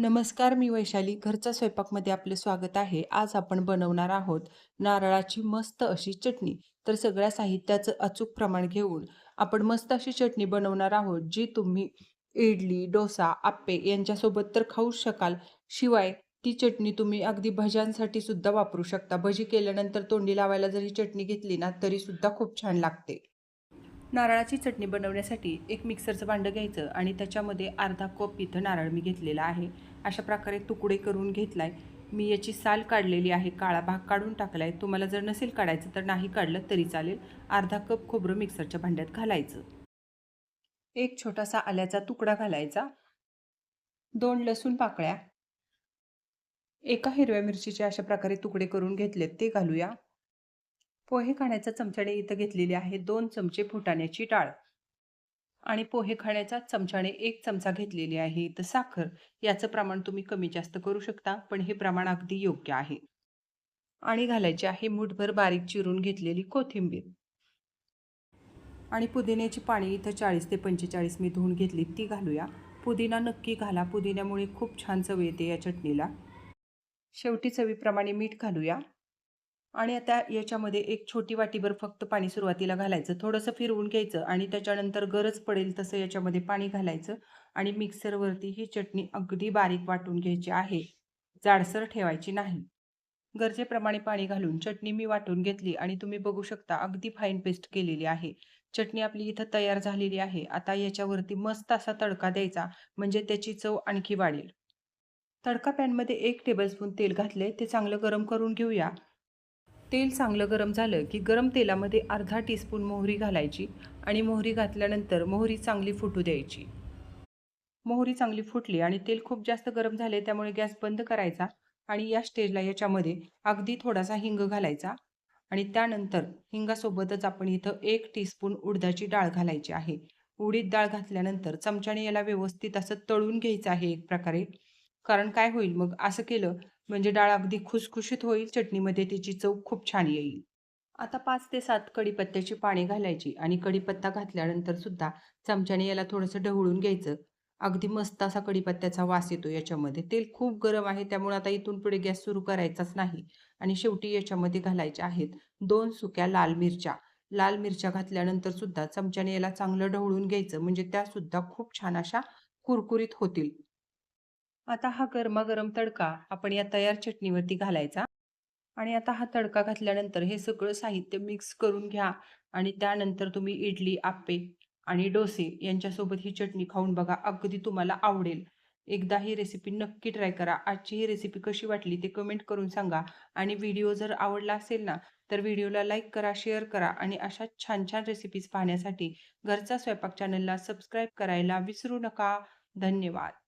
नमस्कार मी वैशाली. घरच्या स्वयंपाकमध्ये आपले स्वागत आहे. आज आपण बनवणार आहोत नारळाची मस्त अशी चटणी. तर सगळ्या साहित्याचं अचूक प्रमाण घेऊन आपण मस्त अशी चटणी बनवणार आहोत जी तुम्ही इडली डोसा आप्पे यांच्यासोबत तर खाऊच शकाल. शिवाय ती चटणी तुम्ही अगदी भज्यांसाठी सुद्धा वापरू शकता. भजी केल्यानंतर तोंडी लावायला जर ही चटणी घेतली ना तरी सुद्धा खूप छान लागते. नारळाची चटणी बनवण्यासाठी एक मिक्सरचं भांडं घ्यायचं आणि त्याच्यामध्ये अर्धा कप इथं नारळ मी घेतलेला आहे. अशा प्रकारे तुकडे करून घेतला आहे मी याची साल काढलेली आहे काळा भाग काढून टाकला आहे तुम्हाला जर नसेल काढायचं तर नाही काढलं तरी चालेल. अर्धा कप खोबरं मिक्सरच्या भांड्यात घालायचं. एक छोटासा आल्याचा तुकडा घालायचा. दोन लसूण पाकळ्या. एका हिरव्या मिरचीचे अशा प्रकारे तुकडे करून घेतलेत ते घालूया. पोहे खाण्याचा चमच्याने इथं घेतलेले आहे दोन चमचे फुटाण्याची डाळ. आणि पोहे खाण्याचा चमच्याने एक चमचा घेतलेली आहे इथं साखर. याचं प्रमाण तुम्ही कमी जास्त करू शकता पण हे प्रमाण अगदी योग्य आहे. आणि घालायचे आहे मुठभर बारीक चिरून घेतलेली कोथिंबीर. आणि पुदिन्याची पाणी इथं चाळीस ते पंचेचाळीस मी धुवून घेतली ती घालूया. पुदिना नक्की घाला पुदिन्यामुळे खूप छान चव येते या चटणीला. शेवटी चवीप्रमाणे मीठ घालूया. आणि आता याच्यामध्ये एक छोटी वाटीभर फक्त पाणी सुरुवातीला घालायचं. थोडंसं फिरवून घ्यायचं आणि त्याच्यानंतर गरज पडेल तसं याच्यामध्ये पाणी घालायचं आणि मिक्सरवरती ही चटणी अगदी बारीक वाटून घ्यायची आहे. जाडसर ठेवायची नाही. गरजेप्रमाणे पाणी घालून चटणी मी वाटून घेतली आणि तुम्ही बघू शकता अगदी फाईन पेस्ट केलेली आहे. चटणी आपली इथं तयार झालेली आहे. आता याच्यावरती मस्त असा तडका द्यायचा म्हणजे त्याची चव आणखी वाढेल. तडका पॅनमध्ये एक टेबलस्पून तेल घातले ते चांगलं गरम करून घेऊया. तेल चांगलं गरम झालं की गरम तेलामध्ये अर्धा टीस्पून मोहरी घालायची आणि मोहरी घातल्यानंतर मोहरी चांगली फुटू द्यायची. मोहरी चांगली फुटली आणि तेल खूप जास्त गरम झाले त्यामुळे गॅस बंद करायचा आणि या स्टेजला याच्यामध्ये अगदी थोडासा हिंग घालायचा आणि त्यानंतर हिंगासोबतच आपण इथं एक टीस्पून उडदाची डाळ घालायची आहे. उडीद डाळ घातल्यानंतर चमच्याने याला व्यवस्थित असं तळून घ्यायचं आहे एक प्रकारे. कारण काय होईल? मग असं केलं म्हणजे डाळ अगदी खुसखुशीत होईल चटणीमध्ये तिची चव खूप छान येईल. आता पाच ते सात कढीपत्त्याची पाणी घालायची आणि कढीपत्ता घातल्यानंतर सुद्धा चमच्याने याला थोडंसं ढवळून घ्यायचं. अगदी मस्त असा कढीपत्त्याचा वास येतो याच्यामध्ये. तेल खूप गरम आहे त्यामुळे आता इथून पुढे गॅस सुरू करायचाच नाही. आणि शेवटी याच्यामध्ये घालायच्या आहेत दोन सुक्या लाल मिरच्या. लाल मिरच्या घातल्यानंतर सुद्धा चमच्याने याला चांगलं ढवळून घ्यायचं म्हणजे त्या सुद्धा खूप छान अशा कुरकुरीत होतील. आता हा गरमागरम तडका आपण या तयार चटणीवरती घालायचा आणि आता हा तडका घातल्यानंतर हे सगळं साहित्य मिक्स करून घ्या आणि त्यानंतर तुम्ही इडली आप्पे आणि डोसे यांच्यासोबत ही चटणी खाऊन बघा अगदी तुम्हाला आवडेल. एकदा ही रेसिपी नक्की ट्राय करा. आजची ही रेसिपी कशी वाटली ते कमेंट करून सांगा. आणि व्हिडिओ जर आवडला असेल ना तर व्हिडिओला लाईक करा शेअर करा आणि अशा छान छान रेसिपीज पाहण्यासाठी घरचा स्वयंपाक चॅनलला सबस्क्राईब करायला विसरू नका. धन्यवाद.